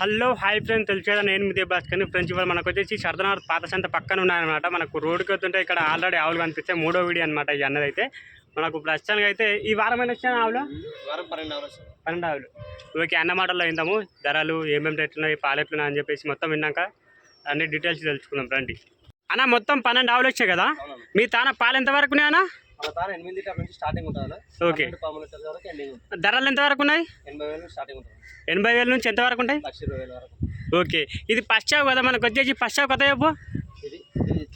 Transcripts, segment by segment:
Hello hi friend. తెలుసు కదా నేను మీ భాస్కర్. ఫ్రెండ్స్ ఇవాళ మనకు వచ్చేసి సరదనార్ పాత సంత పక్కన ఉన్నాయన్నమాట. మనకు రోడ్డుకి వస్తుంటే ఇక్కడ ఆల్రెడీ ఆవులు కనిపిస్తే మూడో వీడియో అనమాట ఈ అన్నది అయితే మనకు ప్రస్తుతానికి అయితే ఈ వారం అయినా వచ్చాను ఆవులు? వారం పన్నెండు ఆవులు ఓకే అన్న మాటల్లో విందాము. ధరలు ఏమేమి రేట్లున్నాయి పాలు ఎట్లున్నాయి అని చెప్పేసి మొత్తం విన్నాక అన్ని డీటెయిల్స్ తెలుసుకుందాం రండి అన్న మొత్తం పన్నెండు ఆవులు వచ్చాయి కదా? మీ తాన పాలు ఎంతవరకు ఉన్నాయన్నా? మన తాను ఎనిమిది లీటర్ నుంచి స్టార్టింగ్ ఉంటుంది ఓకే. పదమూడు లీటర్ల వరకు ఎండింగ్ ఉంటుంది. ధరలు ఎంతవరకు ఉన్నాయి? ఎనభై వేలు స్టార్టింగ్ ఉంటుంది. ఎనభై వేల నుంచి ఎంతవరకు ఉంటాయి? లక్ష ఇరవై వేల వరకు. ఓకే. ఇది పశ్చావు కదా మనకు వచ్చేసి? పశ్చావు కొత్త చెప్పు ఇది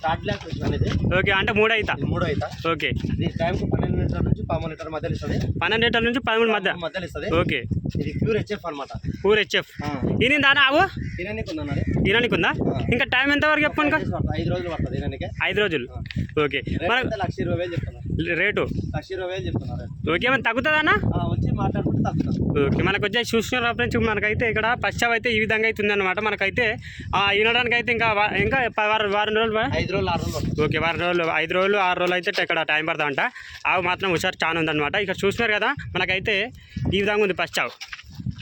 థర్డ్ ల్యాక్ అనేది. ఓకే అంటే మూడు అవుతా మూడో అవుతా ఓకే. ఇది టైంకు పన్నెండు లీటర్ నుంచి పదమూడు లీటర్ మధ్యలో ఇస్తుంది. పన్నెండు లీటర్ల నుంచి పదమూడు మధ్య? మధ్యలో ఇస్తుంది. ఓకే. ఇది ప్యూర్ హెచ్ఎఫ్ అనమాట ఊరు హెచ్ఎఫ్ ఈయన దానా ఉందన్నది ఈయననికి ఉందా? ఇంకా టైం ఎంతవరకు చెప్పు ఇంకా ఐదు రోజులు పడుతుంది ఐదు రోజులు ఓకే. లక్ష ఇరవై వేలు చెప్తున్నారు. రేటు? ఓకే ఏమైనా తగ్గుతుందన్నా? ఓకే మనకు వచ్చే చూసిన ఫ్రెండ్స్ మనకైతే ఇక్కడ పశ్చావ్ అయితే ఈ విధంగా అయితే ఉందన్నమాట. మనకైతే ఆ, వినడానికి అయితే ఇంకా ఇంకా వారం వారం రోజులు బా- ఐదు రోజులు ఆరు రోజులు పడుతుంది ఓకే వారం రోజులు ఐదు రోజులు ఆరు రోజులు అయితే ఇక్కడ టైం పడుతుందంట. ఆవు మాత్రం హుషారు చాలా ఉందన్నమాట. ఇక్కడ చూసినారు కదా మనకైతే ఈ విధంగా ఉంది పశ్చావ్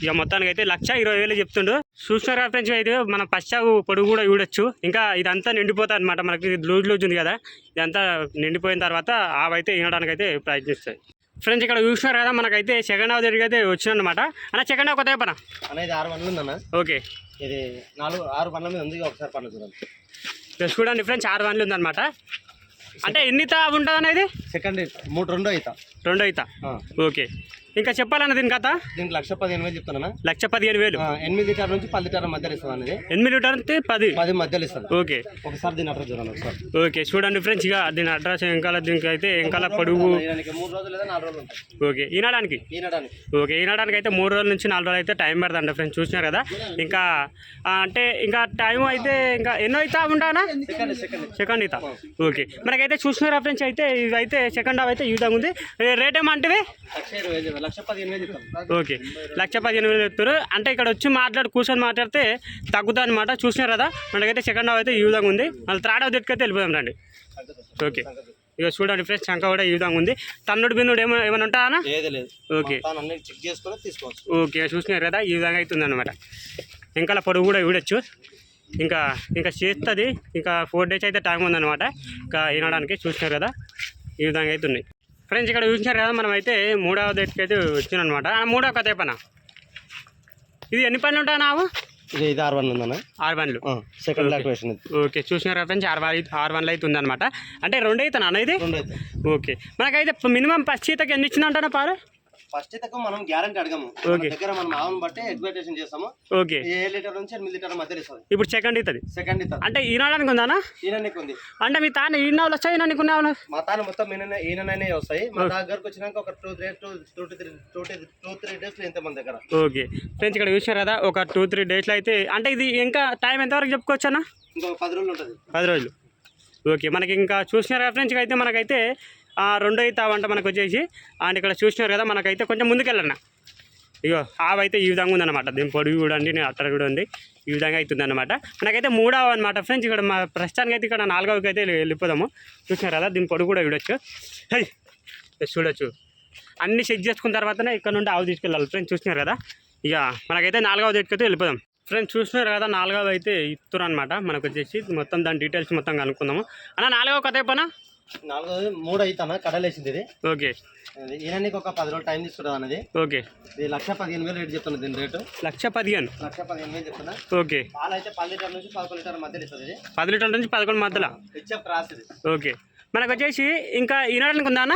ఇక మొత్తానికి అయితే లక్ష ఇరవై వేలు చెప్తుండు. చూసినారు ఫ్రెండ్స్ అయితే మన పశ్చావు పొడుగు కూడా చూడొచ్చు. ఇంకా ఇదంతా నిండిపోతుంది అనమాట మనకి లూజ్ లూజ్ ఉంది కదా. ఇదంతా నిండిపోయిన తర్వాత ఆవు అయితే వినడానికి అయితే ప్రయత్నిస్తాయి. ఫ్రెండ్స్ ఇక్కడ చూసినారు కదా మనకైతే సెకండ్ హాఫ్ దగ్గరికి అయితే వచ్చిందనమాట అన్న సెకండ్ హాఫ్ కొత్త పన అనేది ఆరు వందలు ఉందన్న ఓకే. ఇది నాలుగు ఆరు పండ్ల మీద ఉంది. ఒకసారి పండ్లు చూడండి. ఇక్కడ చూడండి ఫ్రెండ్స్ ఆరు వన్లు ఉందన్నమాట. అంటే ఎన్ని తా ఉంటుంది అనేది సెకండ్ మూడు రెండు అవుతా రెండో అవుతా ఓకే. ఇంకా చెప్పాలన్న దీని కథ? దీనికి లక్ష పదిహేను వేలు చెప్తున్నా లక్ష పదిహేను వేలు. ఎనిమిది లీటర్ నుంచి పది లీటర్ మధ్యలో ఇస్తుంది అనేది. ఎనిమిది లీటర్ అంటే పది? పది మధ్యలో ఇస్తుంది ఓకే. ఒకసారి దీని అడ్రస్ చూడండి ఒకసారి. ఓకే చూడండి ఫ్రెండ్స్ ఇక దీని అడ్రస్ వెంకాల దీనికి అయితే వెంకాల పొడుగు మూడు రోజులు లేదా నాలుగు రోజులు ఓకే ఈనడానికి? ఈనడానికి. ఓకే ఈనడానికి అయితే మూడు రోజుల నుంచి నాలుగు రోజులు అయితే టైం పడుతుంది ఫ్రెండ్స్ చూసినారు కదా? ఇంకా అంటే ఇంకా టైం అయితే ఇంకా ఎన్నో అయితే ఉంటానా సెకండ్ అవుతా ఓకే మనకైతే చూసినారా ఫ్రెండ్స్ అయితే ఇవి అయితే సెకండ్ హాఫ్ అయితే ఈ విధంగా ఉంది. రేట్ ఏమంటివి ఓకే. లక్ష పదిహేను వేలు చెప్తారు. అంటే ఇక్కడ వచ్చి మాట్లాడి కూర్చొని మాట్లాడితే తగ్గుతుంది అనమాట చూసినారు కదా? మనకైతే సెకండ్ హాఫ్ అయితే ఈ విధంగా ఉంది. మళ్ళీ థర్డ్ హాఫ్ దగ్గరికి వెళ్ళిపోదాం రండి. ఓకే. ఇక చూడండి ఫ్రెండ్స్ శంక కూడా ఈ విధంగా ఉంది. తన్నుడు బిన్నుడు ఏమో ఏమైనా ఉంటానా ఓకే. తాను అన్ని చెక్ చేసుకొని తీసుకోవచ్చు. ఓకే చూసినారు కదా? ఈ విధంగా అవుతుంది అనమాట ఇంకా పొడుగు కూడా చూడొచ్చు. ఇంకా ఇంకా చేస్తుంది. ఇంకా ఫోర్ డేస్ అయితే టైం ఉందన్నమాట. ఇంకా వినడానికి చూసినారు కదా? ఈ విధంగా అయితే ఉన్నాయి ఫ్రెండ్స్ ఇక్కడ చూసినారు కదా మనం అయితే మూడవ డేట్కి అయితే వచ్చినాం అనమాట మూడవ కథ పన ఇది ఎన్ని పనులు ఉంటాయి నావు ఇది ఇది ఆరు వన్ ఉందన్న. ఆరు పనులు. సెకండ్ ఇది. ఓకే చూసినారా ఫ్రెండ్స్ ఆరు వన్ ఆరు వన్లు అయితే ఉందన్నమాట. అంటే రెండు అవుతాను అన్న ఇది? ఓకే. మనకైతే మినిమం పశ్చితకి ఎన్ని ఇచ్చిన అంటారా పాలు? ఫస్ట్ అయితే మనం గ్యారంటీ అడగము. మన. దగ్గర మనం ఆవును బట్టి ఎక్స్పెక్టేషన్ చేస్తాము. ఓకే. ఏ లీటర్ నుంచి ఎనిమిది లీటర్ మధ్యలో ఇస్తుంది. ఇప్పుడు సెకండ్ అవుతుంది సెకండ్ ఇస్తుంది అంటే ఈనాడానికి ఉందానా ఈయనకి ఉంది. అంటే మీ తాను ఈ నావులు వచ్చాయి ఈనానికి ఉన్నావులు మా తాను మొత్తం ఈయన ఈయననే వస్తాయి. మా దగ్గరకు వచ్చినాక ఒక two three two two three two two three days ఇంత మన దగ్గర. ఓకే. ఫ్రెండ్స్ ఇక్కడ చూసారు కదా ఒక టూ త్రీ డేస్లో అయితే అంటే ఇది ఇంకా టైం ఎంతవరకు చెప్పుకోవచ్చు అన్న? ఇంకొక పది రోజులు ఉంటుంది. పది రోజులు. ఓకే మనకి ఇంకా చూసినారు ఫ్రెండ్స్ అయితే మనకైతే రెండో అవుతావంట మనకు వచ్చేసి అండ్ ఇక్కడ చూసినారు కదా మనకైతే కొంచెం ముందుకెళ్ళన్న. ఇగో ఆవైతే ఈ విధంగా ఉందన్నమాట. దీని పొడుగు కూడా అండి నేను అట్ట కూడా ఉంది. ఈ విధంగా అవుతుంది అనమాట మనకైతే మూడవ అనమాట ఫ్రెండ్స్. ఇక్కడ మా ప్రస్తుతానికి అయితే ఇక్కడ నాలుగవకి అయితే వెళ్ళిపోదాము. చూసినారు కదా దీని పొడుగు కూడా చూడొచ్చు. హై చూడొచ్చు. అన్ని చెక్ చేసుకున్న తర్వాతనే ఇక్కడ నుండి ఆవు తీసుకెళ్ళాలి ఫ్రెండ్స్. చూసినారు కదా? ఇక మనకైతే నాలుగవ దగ్గరికి వెళ్ళిపోదాం. ఫ్రెండ్స్ చూసినారు కదా నాలుగవ అయితే ఇస్తున్నారు అనమాట మనకు వచ్చేసి మొత్తం దాని డీటెయిల్స్ మొత్తం కనుక్కుందాము. అన్న నాలుగవ కథ పనా నాలుగోది మూడు అవుతాను కడలేసింది ఇది. ఓకే. ఇది ఈయనకి ఒక పది రోజులు టైం తీసుకుంటుంది అనేది ఓకే. ఇది లక్ష పదిహేను వేలు రేట్ చెప్తున్నా దీని రేటు. లక్ష పదిహేను. లక్ష పదిహేను వేలు చెప్తున్నా. ఓకే. పాలు అయితే పది లీటర్ నుంచి పదకొండు లీటర్ మధ్యలో ఇస్తుంది పది లీటర్ల నుంచి పదకొండు మధ్యలో. ఇచ్చే ప్రాస్ ఇది. ఓకే. మనకు వచ్చేసి ఇంకా ఈనాడానికి ఉందా అన్న?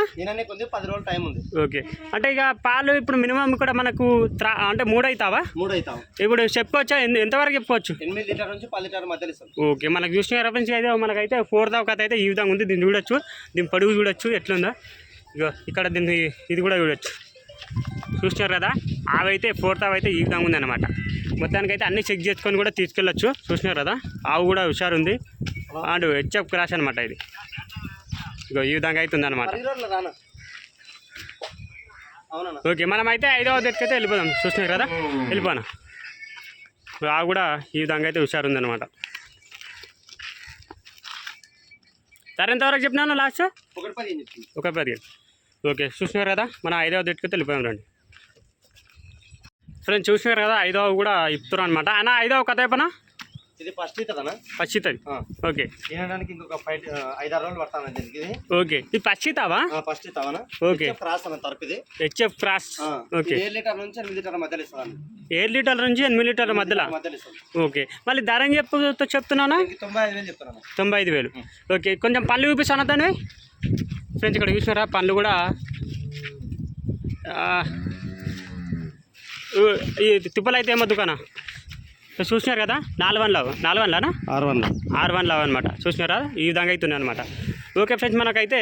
ఉంది పది రోజులు టైం ఉంది. ఓకే. అంటే ఇక పాలు ఇప్పుడు మినిమం కూడా మనకు త్రా అంటే మూడు అవుతావా మూడు అవుతాం ఇప్పుడు చెప్పుకోవచ్చా? ఎంత- ఎంతవరకు చెప్పుకోవచ్చు? ఎనిమిది లీటర్ నుంచి పది లీటర్ మధ్యలో ఓకే. మనకు చూసిన రెఫరెన్స్ అయితే మనకైతే ఫోర్త్ ఆఫ్ కథ అయితే ఈ విధంగా ఉంది. దీన్ని చూడొచ్చు. దీని పొడుగు చూడొచ్చు. ఎట్లుందో. ఇగో ఇక్కడ దీన్ని ఇది కూడా చూడొచ్చు. చూసినారు కదా? ఆవైతే ఫోర్త్ ఆవ్ అయితే ఈ విధంగా ఉంది అనమాట మొత్తానికైతే అన్ని చెక్ చేసుకొని కూడా తీసుకెళ్ళొచ్చు. చూసినారు కదా? ఆవు కూడా హుషారు ఉంది అండ్ హెచ్ఎఫ్ క్రాష్ అనమాట ఇది. ఇగో ఈ విధంగా రానా. అవునా ఓకే మనం అయితే ఐదవ దగ్గరికి వెళ్ళిపోదాం. చూసినారు కదా? వెళ్ళిపోనా? ఆ కూడా ఈ విధంగా అయితే హుషారు ఉందన్నమాట ధర ఎంతవరకు చెప్పినాను లాస్ట్? ఒక పదిహేను. ఓకే చూసినారు కదా? మనం ఐదవ దగ్గరికి వెళ్ళిపోయాం రండి. ఫ్రెండ్స్ చూసినారు కదా? ఐదవ కూడా ఇప్పుతారు అనమాట అన్న ఐదవ కథ అయిపోనా ఇది ఫస్ట్ ఓకే. తినడానికి ఇంకొక ఫైవ్ ఐదారు రోజులు పడతాను దీనికి ఇది. ఓకే. ఇది ఫస్ట్ ఓకే. క్రాస్ అన్న తరపు ఇది. హెచ్ఎఫ్ క్రాస్ ఆ, ఓకే. ఏడు లీటర్ నుంచి ఎనిమిది లీటర్ మధ్యలో ఇస్తాను ఏడు లీటర్ల నుంచి ఎనిమిది లీటర్ల మధ్యలో? ఓకే. మళ్ళీ ధర ఏం చెప్పు చెప్తున్నానా తొంభై ఐదు వేలు చెప్తున్నాను. తొంభై ఐదు వేలు. ఓకే. కొంచెం పళ్ళు చూపిస్తాను దాన్ని ఫ్రెండ్స్ ఇక్కడ చూసినారా? పళ్ళు కూడా తిప్పలు అయితే ఏమో దుకాణ? చూసినారు కదా? నాలుగు వన్ లవ్ నాలుగు వన్లానా? ఆరు వన్ ఆరు వన్ లవ్ అనమాట చూసినారా? ఈ విధంగా అవుతున్నాయి అనమాట ఓకే ఫ్రెండ్స్ మనకైతే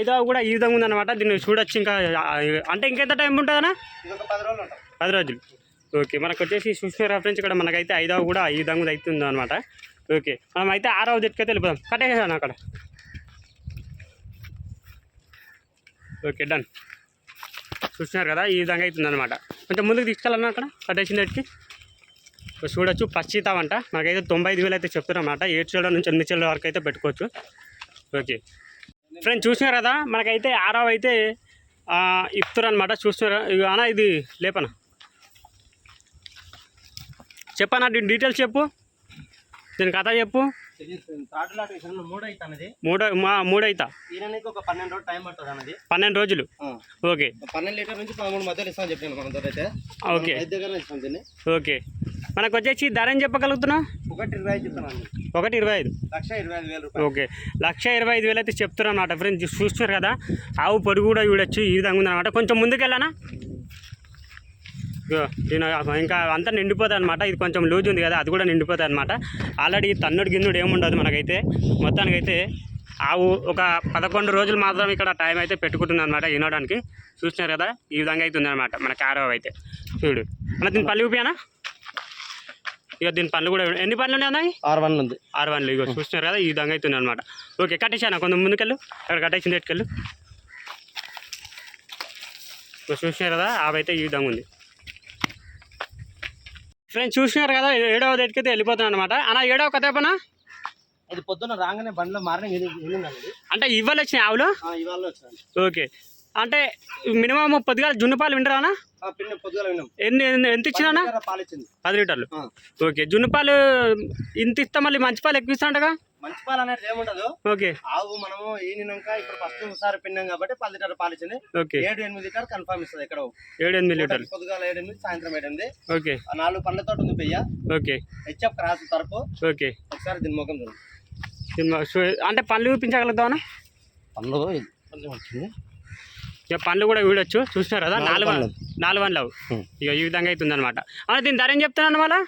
ఐదవ కూడా ఈ విధంగా ఉందన్నమాట. దీన్ని చూడొచ్చు ఇంకా అంటే ఇంకెంత టైం ఒక పది రోజులు. ఓకే మనకు వచ్చేసి చూసినారా ఫ్రెండ్స్? ఇక్కడ మనకైతే ఐదవ కూడా ఈ విధంగా అవుతుంది అనమాట ఓకే మనం అయితే ఆరవ దిట్టుకైతే వెళ్ళిపోదాం. కట్టేసాను అక్కడ? Okay done. చూసినారు కదా? ఈ విధంగా అవుతుంది అనమాట కొంచెం ముందుకు తీసుకెళ్ళాను అక్కడ? కట్టేసిన దగ్గరికి? చూడొచ్చు పచ్చితామంట. మనకైతే తొంభై ఐదు వేలు అయితే చెప్తున్నారన్నమాట. ఏడు చెల్ల నుంచి ఎనిమిది చెల్ల వరకు అయితే పెట్టుకోవచ్చు. ఓకే. ఫ్రెండ్స్ చూసినారు కదా మనకైతే ఆరవ అయితే ఇస్తారు అనమాట చూస్తున్నారా అన్న ఇది లేపనా? చెప్పనా? దీని డీటెయిల్స్ చెప్పు. దీని కథ చెప్పు. మూడు మూడైతా? పన్నెండు రోజులు. ఓకే. పన్నెండు లీటర్ నుంచి పదమూడు మధ్యలో ఇస్తామని చెప్పాను ఓకే. ఓకే. మనకు వచ్చేసి ధర ఏం చెప్పగలుగుతున్నా ఒకటి ఇరవై ఐదు ఒకటి ఇరవై ఐదు. లక్ష ఇరవై ఐదు వేలు ఓకే. లక్ష ఇరవై ఐదు వేలు అయితే చెప్తున్నారు అన్నమాట. ఫ్రెండ్స్ చూస్తున్నారు కదా? ఆవు పొడుగు కూడా చూడొచ్చు ఈ విధంగా ఉందన్నమాట. కొంచెం ముందుకెళ్ళానా? ఇంకా అంతా నిండిపోతుంది అనమాట ఇది కొంచెం లూజ్ ఉంది కదా అది కూడా నిండిపోతుంది అనమాట ఆల్రెడీ తన్నుడు గిన్నుడు ఏముండదు మనకైతే. మొత్తానికైతే ఆవు ఒక పదకొండు రోజులు మాత్రం ఇక్కడ టైం అయితే పెట్టుకుంటుంది అనమాట వినడానికి చూస్తున్నారు కదా? ఈ విధంగా అవుతుంది అనమాట మన కారవ అయితే. చూడు. మన దీని పళ్ళు ఊపియానా ఇక దీని పళ్ళు కూడా ఎన్ని పళ్ళు ఉన్నాయి? అన్నాయి ఆరు వన్ ఉంది. ఆరు వన్లు ఇగో చూస్తున్నారు కదా ఈ విధంగా అవుతుంది అనమాట ఓకే కట్టేసాను కొంచెం ముందుకెళ్ళు. అక్కడ కట్టేసింది ఎట్టుకెళ్ళు చూసినారు కదా ఆవైతే ఈ విధంగా ఉంది. ఫ్రెండ్స్ చూసినారు కదా ఏడవ దగ్గరికి వెళ్ళిపోతున్నాను అనమాట అన్న ఏడవ కథ చెప్పనా ఇది పొద్దున్న రాగానే బండిలో వెళ్ళిందండి అంటే ఇవ్వాలి వచ్చినాయి ఆవులు? ఇవాళ ఓకే. అంటే మినిమం పొద్దుగా జున్ను పాలు వింటారా ఎన్ని ఎంత ఇచ్చినా పాలు ఇచ్చింది. పది లీటర్లు. ఓకే జున్ను పాలు ఇంత ఇస్తా మళ్ళీ మంచి పాలు ఎక్కువ ఇస్తాంటగా మంచి పాలు అనేది ఏముండదు ఓకే. ఆవు మనము ఈనినాక ఇప్పుడు ఫస్ట్ ఒకసారి పిన్నాం కాబట్టి పది లీటర్ పాలు ఇచ్చింది. ఓకే. ఏడు ఎనిమిది లీటర్ కన్ఫర్మ్ ఇస్తుంది ఎక్కడ. ఏడు ఎనిమిది లీటర్లు. పొద్దుగాల ఏడు ఎనిమిది సాయంత్రం ఏడు ఎనిమిది. ఓకే. నాలుగు పండ్లతో ఉంది పెయ్య ఓకే. హెచ్ఎఫ్ క్రాస్ తరపు. ఓకే. ఒకసారి దీని ముఖం చూడండి అంటే పళ్ళు చూపించగలుగుతావా పండ్లు కొంచెం వచ్చింది. ఇక పళ్ళు కూడా చూడొచ్చు చూసినారు కదా? నాలుగు వన్- నాలుగు వన్ లవ్ ఇక ఈ విధంగా అవుతుంది అనమాట దీని ధర ఏం చెప్తున్నాను మళ్ళా?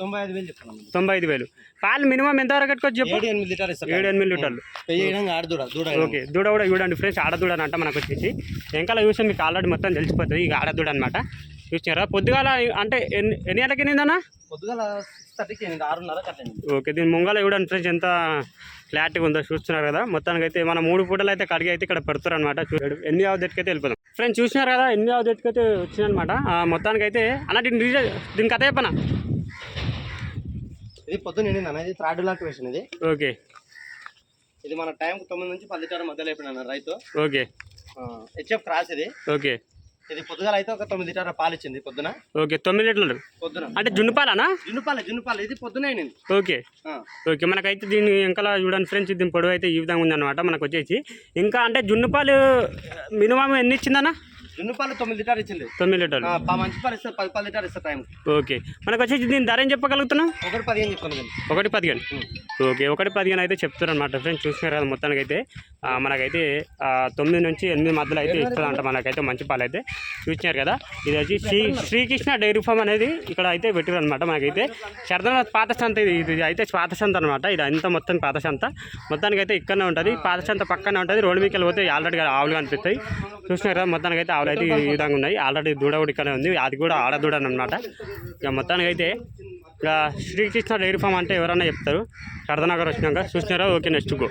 తొంభై ఐదు వేలు చెప్తున్నాను. తొంభై ఐదు వేలు. పాలు మినిమం ఎంత వరకు కట్టుకోవచ్చు చెప్పు? ఏడు ఎనిమిది ఏడు లీటర్లు. పెయ్య విధంగా ఆడు దూడ దూడ ఓకే. దూడ కూడా చూడండి ఫ్రెండ్స్ ఆడదూడ అంట మనకు వచ్చేసి. వెనకాల చూస్తే మీకు ఆల్రెడీ మొత్తం తెలిసిపోతుంది. ఇక ఆడదూడ అనమాట చూసినారా? పొద్దుగాల అంటే ఎన్ని ఎన్ని గంటలకి ఎన్నిందన్నా పొద్దుగాల ఓకే దీని ముంగల చూడండి ఫ్రెండ్స్ ఎంత క్లారిటీగా ఉందో చూస్తున్నారు కదా. మొత్తానికి అయితే మన మూడు పూటలు అయితే కడిగి అయితే ఇక్కడ పెడతారు అనమాట చూడండి ఎన్ని అవదెట్టుకైతే అయితే వెళ్ళిపోదాం. ఫ్రెండ్స్ చూసినారు కదా ఎన్ని అవదెట్టుకైతే అయితే వచ్చిందనమాట మొత్తానికి అయితే అన్న దీని దీని కథ చెప్పనా? ఇది పొద్దున్న ఎనిమిది అన్న ఇది థర్డ్ లాక్ వేసిన ఇది. ఓకే. ఇది మన టైం తొమ్మిది నుంచి పది లీటర్ మధ్యలో అయిపోయిన రైతు. ఓకే. హెచ్ఎఫ్ క్రాస్ ఇది. ఓకే. ఇది పొద్దుగాల అయితే ఒక తొమ్మిది లీటర్ పాలు ఇచ్చింది పొద్దున. ఓకే తొమ్మిది లీటర్లు. పొద్దున. అంటే జున్నుపాలనా జున్నుపాలు జున్నుపాలు ఇది పొద్దున అయినది. ఓకే. ఓకే మనకైతే దీని ఇంకా చూడండి ఫ్రెండ్స్ దీని పొడవు అయితే ఈ విధంగా ఉందన్నమాట మనకు వచ్చేసి. ఇంకా అంటే జున్నుపాలు మినిమం ఎన్ని ఇచ్చిందన్న? జున్నుపాలు తొమ్మిది లీటర్ ఇచ్చింది. తొమ్మిది లీటర్లు. మంచి పాలు ఇస్తారు పది పది లీటర్ ఇస్తారు టైం ఓకే. మనకు వచ్చేసి దీని ధర ఏం చెప్పగలుగుతున్నాం ఒకటి పదిహేను చెప్తాను నేను. ఒకటి పదిహేను. ఓకే ఒకటి పదిహేను అయితే చెప్తారు అనమాట ఫ్రెండ్స్ చూసినారు కదా మొత్తానికి అయితే మనకైతే తొమ్మిది నుంచి ఎనిమిది మధ్యలో అయితే ఇస్తుందంట మనకైతే మంచి పాలు అయితే. చూసినారు కదా? ఇది వచ్చి శ్రీ శ్రీకృష్ణ డైరీ ఫామ్ అనేది ఇక్కడ అయితే పెట్టారు అనమాట మనకైతే. శరదనాథ్ పాత సంత ఇది ఇది అయితే పాత సంత అనమాట ఇది అంతా మొత్తం పాత సంత మొత్తానికి అయితే ఇక్కడనే ఉంటుంది. పాత సంత పక్కనే ఉంటుంది. రోడ్డు మీకు పోతే ఆల్రెడీ ఆవులు కనిపిస్తాయి. చూసినారు కదా? మొత్తానికి అయితే ఆవులు అయితే ఈ విధంగా ఉన్నాయి. ఆల్రెడీ దూడ కూడా ఇక్కడే ఉంది. అది కూడా ఆడ దూడ అనమాట ఇక మొత్తానికి అయితే ఇక శ్రీకృష్ణ డైరీ ఫామ్ అంటే ఎవరన్నా చెప్తారు. కర్దనగర్ వచ్చినాక చూసినారా? Okay next go